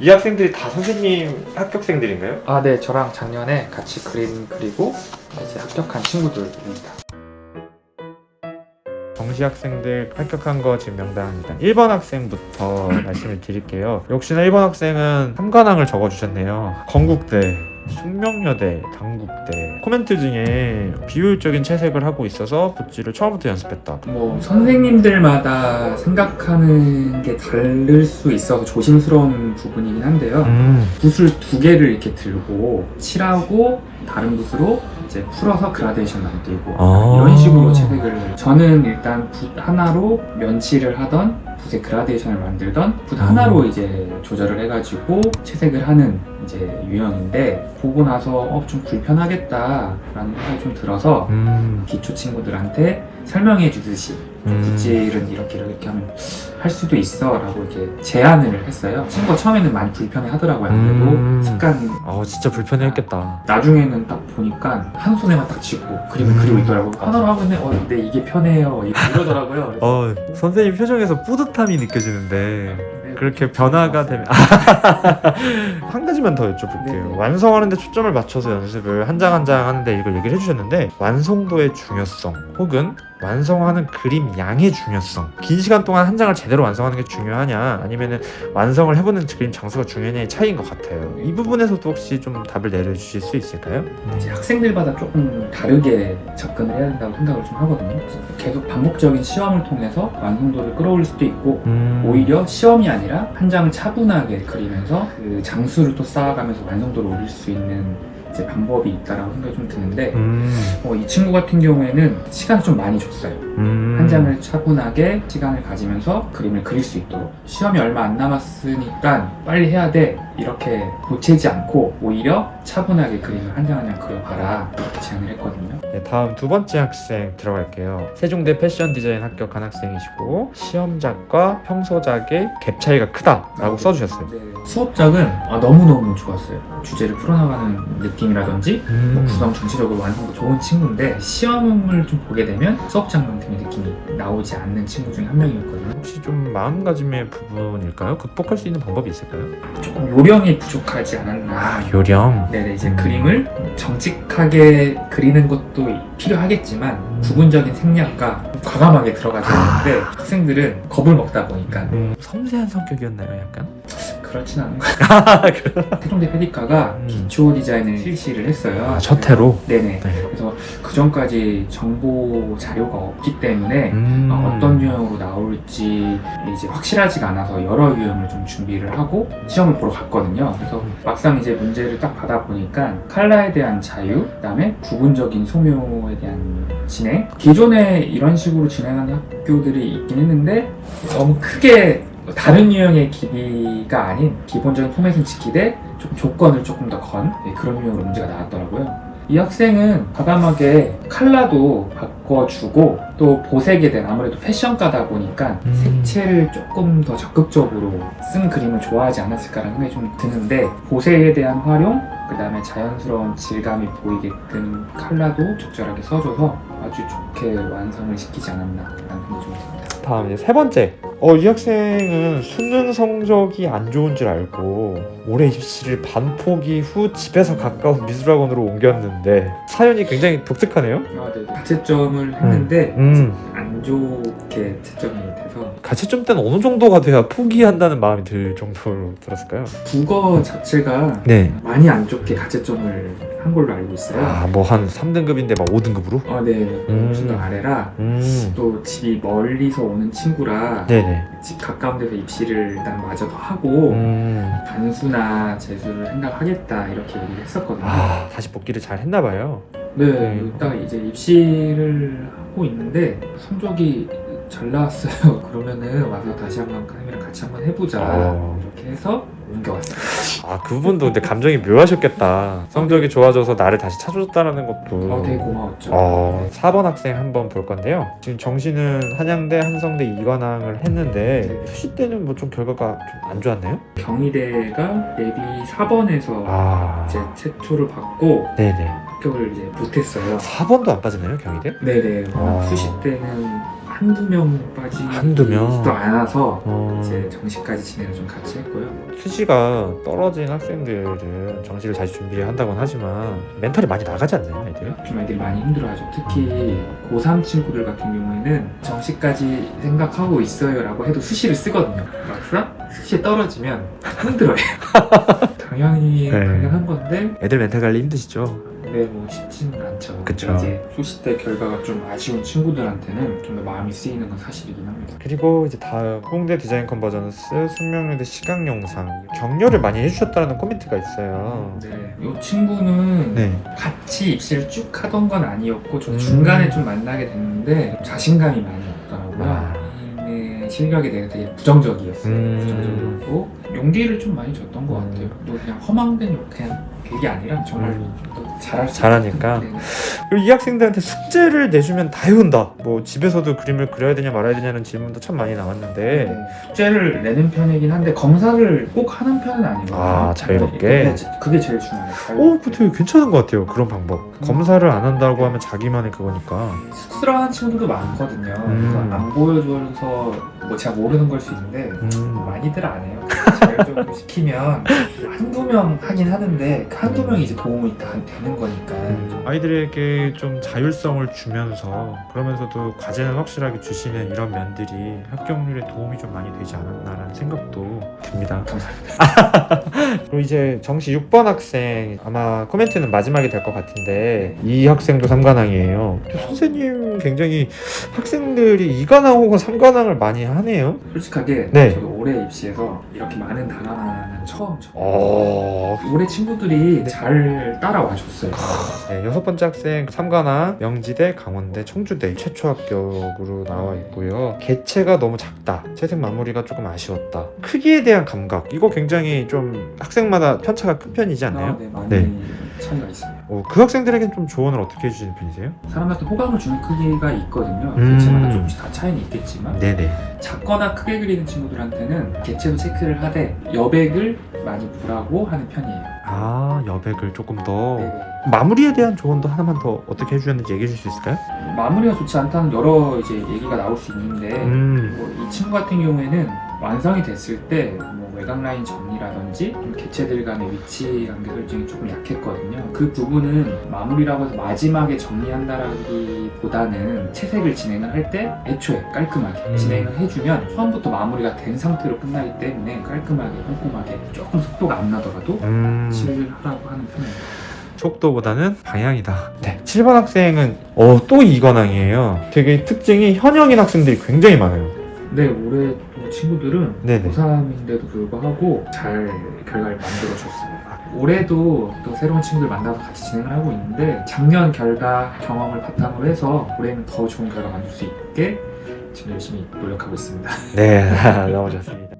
이 학생들이 다 선생님 합격생들인가요? 아, 네, 저랑 작년에 같이 그림 그리고 이제 합격한 친구들입니다. 정시 학생들 합격한 거 지금 명단입니다. 1번 학생부터 말씀을 드릴게요. 역시나 1번 학생은 3관왕을 적어주셨네요. 건국대, 숙명여대, 당국대. 코멘트 중에 비효율적인 채색을 하고 있어서 붓질을 처음부터 연습했다. 뭐 선생님들마다 생각하는 게 다를 수 있어서 조심스러운 부분이긴 한데요. 음, 붓을 두 개를 이렇게 들고 칠하고 다른 붓으로 이제 풀어서 그라데이션 만들고 아. 이런 식으로 채색을 저는 일단 붓 하나로 면칠을 하던 붓의 그라데이션을 만들던 붓 하나로 이제 조절을 해가지고 채색을 하는 이제 유형인데 보고 나서 어, 좀 불편하겠다라는 생각이 좀 들어서 음, 기초 친구들한테 설명해 주듯이 음. 붓질은 이렇게 이렇게 하면 할 수도 있어 라고 이렇게 제안을 했어요 친구가 처음에는 많이 불편해 하더라고요 아무래도 음. 습관 어, 진짜 불편했겠다. 나중에는 딱 보니까 한 손에만 딱 쥐고 그림을 음. 그리고 있더라고요 하나로 하고 있는데 어 근데 이게 편해요 이러더라고요 그래서 어, 선생님 표정에서 뿌듯함이 느껴지는데 네, 그렇게 변화가 되면 한 가지만 더 여쭤볼게요. 네네. 완성하는데 초점을 맞춰서 연습을 한 장 한 장 하는데 이걸 얘기를 해주셨는데 완성도의 중요성 혹은 완성하는 그림 양의 중요성 긴 시간 동안 한 장을 제대로 완성하는 게 중요하냐 아니면은 완성을 해보는 그림 장수가 중요하냐의 차이인 것 같아요. 이 부분에서도 혹시 좀 답을 내려주실 수 있을까요? 이제 학생들마다 조금 다르게 접근을 해야 된다고 생각을 좀 하거든요 계속 반복적인 시험을 통해서 완성도를 끌어올릴 수도 있고 음. 오히려 시험이 아니라 한 장을 차분하게 그리면서 그 장수를 또 쌓아가면서 완성도를 올릴 수 있는 이제 방법이 있다라고 생각이 좀 드는데 음. 어, 이 친구 같은 경우에는 시간을 좀 많이 줬어요. 음. 한 장을 차분하게 시간을 가지면서 그림을 그릴 수 있도록 시험이 얼마 안 남았으니까 빨리 해야 돼 이렇게 보채지 않고 오히려 차분하게 그림을 한 장 한 장 그려봐라 이렇게 제안을 했거든요. 네, 다음 두 번째 학생 들어갈게요. 세종대 패션 디자인 합격한 학생이시고 시험작과 평소작의 갭 차이가 크다라고 써주셨어요. 네, 수업작은 아, 너무너무 좋았어요. 주제를 풀어나가는 느낌이라든지 뭐 음. 구성 전체적으로 완성도 좋은 친구인데 시험을 좀 보게 되면 수업장만큼의 느낌이 나오지 않는 친구 중에 한 명이었거든요. 혹시 좀 마음가짐의 부분일까요? 극복할 수 있는 방법이 있을까요? 조금 요 령이 부족하지 않았나. 아 요령. 네네 이제 음. 그림을 정직하게 그리는 것도 필요하겠지만 음. 부분적인 생략과 과감하게 들어가야 되는데 학생들은 겁을 먹다 보니까 음, 섬세한 성격이었나요, 약간? 그렇진 않은 것 같아요. 세종대 페디카가 음. 기초 디자인을 실시를 했어요. 아, 첫 해로. 네네. 네. 그래서 그 전까지 정보 자료가 없기 때문에 음. 어, 어떤 유형으로 나올지 이제 확실하지가 않아서 여러 유형을 좀 준비를 하고 시험을 보러 갔거든요. 그래서 막상 이제 문제를 딱 받아 보니까 칼라에 대한 자유, 그다음에 부분적인 소묘에 대한 진행. 기존에 이런 식으로 진행하는 학교들이 있긴 했는데 너무 크게 다른 유형의 기비가 아닌 기본적인 포맷은 지키되 좀 조건을 조금 더 건 그런 유형으로 문제가 나왔더라고요. 이 학생은 과감하게 컬러도 바꿔주고 또 보색에 대한 아무래도 패션가다 보니까 음. 색채를 조금 더 적극적으로 쓴 그림을 좋아하지 않았을까라는 생각이 좀 드는데 보색에 대한 활용 그 다음에 자연스러운 질감이 보이게끔 컬러도 적절하게 써줘서 아주 좋게 완성을 시키지 않았나라는 생각이 좀 듭니다. 다음 이제 세 번째. 어, 이 학생은 수능 성적이 안 좋은 줄 알고 올해 입시를 반포기 후 집에서 가까운 미술학원으로 옮겼는데 사연이 굉장히 독특하네요. 아, 네. 가채점을 했는데 음. 안 좋게 채점이 돼서 가채점 때는 어느 정도가 돼야 포기한다는 마음이 들 정도로 들었을까요? 국어 자체가 네. 많이 안 좋게 가채점을 한 걸로 알고 있어요. 아, 뭐 한 3등급인데 막 5등급으로? 아, 네. 음. 훨씬 더 아래라 음. 또 집이 멀리서 오는 친구라 네네. 집 가까운 데서 입시를 일단 마저 더 하고 음. 단수나 재수를 생각하겠다 이렇게 얘기를 했었거든요. 아, 다시 복귀를 잘 했나 봐요. 네, 이따가 이제 입시를 하고 있는데 성적이 잘 나왔어요. 그러면은 와서 다시 한번 선생님이랑 같이 한번 해보자 어. 이렇게 해서 옮겨왔어요. 아, 그분도 근데 감정이 묘하셨겠다. 성적이 좋아져서 나를 다시 찾아줬다라는 것도. 어, 되게 고마웠죠. 어, 네. 4번 학생 한번 볼 건데요. 지금 정시는 한양대, 한성대 이관왕을 했는데 수시 때는 뭐 좀 결과가 좀 안 좋았나요? 경희대가 예비 4번에서 아, 이제 최초를 받고 네네. 합격을 이제 못했어요. 4번도 안 빠지나요, 경희대? 네네. 아. 수시 때는 한두 명 빠지지도 한두 명? 않아서 어, 이제 정시까지 진행을 좀 같이 했고요. 수지가 떨어진 학생들은 정시를 다시 준비한다곤 하지만 멘탈이 많이 나가지 않나요, 애들? 좀 애들이 많이 힘들어하죠. 특히 고3 친구들 같은 경우에는 정시까지 생각하고 있어요라고 해도 수시를 쓰거든요. 막상 수시에 떨어지면 힘들어요. 당연히 네. 당연한 건데 애들 멘탈 관리 힘드시죠? 네, 뭐 쉽지는 않죠. 그쵸. 이제 수시 때 결과가 좀 아쉬운 친구들한테는 좀 더 마음이 쓰이는 건 사실이긴 합니다. 그리고 이제 다음 홍대 디자인 컨버전스 숙명여대 시각 영상 격려를 많이 해주셨다는 코멘트가 있어요. 네, 이 친구는 네. 같이 입시를 쭉 하던 건 아니었고 좀 음. 중간에 좀 만나게 됐는데 자신감이 많이 없더라고요. 아. 본인의 실력에 대해 되게 부정적이었어요. 음. 부정적이었고 용기를 좀 많이 줬던 것 음. 같아요. 또 그냥 허망된 욕 그냥 그게 아니라 정말 음. 좀더 잘할 수 잘하니까. 네. 그리고 이 학생들한테 숙제를 내주면 다 해온다. 뭐 집에서도 그림을 그려야 되냐 말아야 되냐는 질문도 참 많이 나왔는데 네. 숙제를 내는 편이긴 한데 검사를 꼭 하는 편은 아니거든요. 아, 자유롭게? 네, 그게 제일 중요해요. 오, 그 되게 괜찮은 것 같아요. 그런 방법. 음. 검사를 안 한다고 하면 자기만의 그거니까. 쑥스러워하는 친구들도 많거든요. 음. 그래서 안 보여줘서 뭐 제가 모르는 걸 수 있는데 음. 많이들 안 해요. 자율적으로 시키면 한두 명 하긴 하는데 그 한두 명이 이제 도움이 다 되는 거니까 음, 아이들에게 좀 자율성을 주면서 그러면서도 과제는 확실하게 주시는 이런 면들이 합격률에 도움이 좀 많이 되지 않았나라는 생각도 듭니다. 감사합니다. 그리고 이제 정시 6번 학생 아마 코멘트는 마지막이 될 것 같은데 이 학생도 3관왕이에요. 선생님 굉장히 학생들이 2관왕 혹은 3관왕을 많이 하 네요. 솔직하게 네. 저도 올해 입시에서 이렇게 많은 단안은 처음 죠 어... 올해 친구들이 네. 잘 따라와 줬어요. 네, 여섯 번째 학생 3관왕 명지대, 강원대, 청주대 최초 합격으로 나와 있고요. 개체가 너무 작다. 채색 마무리가 조금 아쉬웠다. 크기에 대한 감각 이거 굉장히 좀 학생마다 편차가 큰 편이지 않나요? 아, 네, 많이 네. 차이가 있습니다. 어, 그 학생들에겐 좀 조언을 어떻게 해주시는 편이세요? 사람한테 호감을 주는 크기가 있거든요. 음. 개체마다 조금씩 다 차이는 있겠지만 네네. 작거나 크게 그리는 친구들한테는 개체도 체크를 하되 여백을 많이 보라고 하는 편이에요. 아 여백을 조금 더 네네. 마무리에 대한 조언도 하나만 더 어떻게 해주셨는지 얘기해 줄수 있을까요? 마무리가 좋지 않다는 여러 이제 얘기가 나올 수 있는데 음. 뭐이 친구 같은 경우에는 완성이 됐을 때뭐 외곽 라인 정리라든지 좀 개체들 간의 위치 관계 설정이 조금 약했거든요. 그 부분은 마무리라고 해서 마지막에 정리한다라기보다는 채색을 진행을 할 때 애초에 깔끔하게 음. 진행을 해주면 처음부터 마무리가 된 상태로 끝나기 때문에 깔끔하게 꼼꼼하게 조금 속도가 안 나더라도 음. 칠을 하라고 하는 편입니다. 속도보다는 방향이다. 네. 7번 학생은 어, 또 이관왕이에요. 되게 특징이 현역인 학생들이 굉장히 많아요. 네, 올해 또 친구들은 네네. 고3인데도 불구하고 잘 결과를 만들어줬어요. 올해도 또 새로운 친구들 만나서 같이 진행을 하고 있는데 작년 결과 경험을 바탕으로 해서 올해는 더 좋은 결과 만들 수 있게 지금 열심히 노력하고 있습니다. 네, 너무 좋습니다.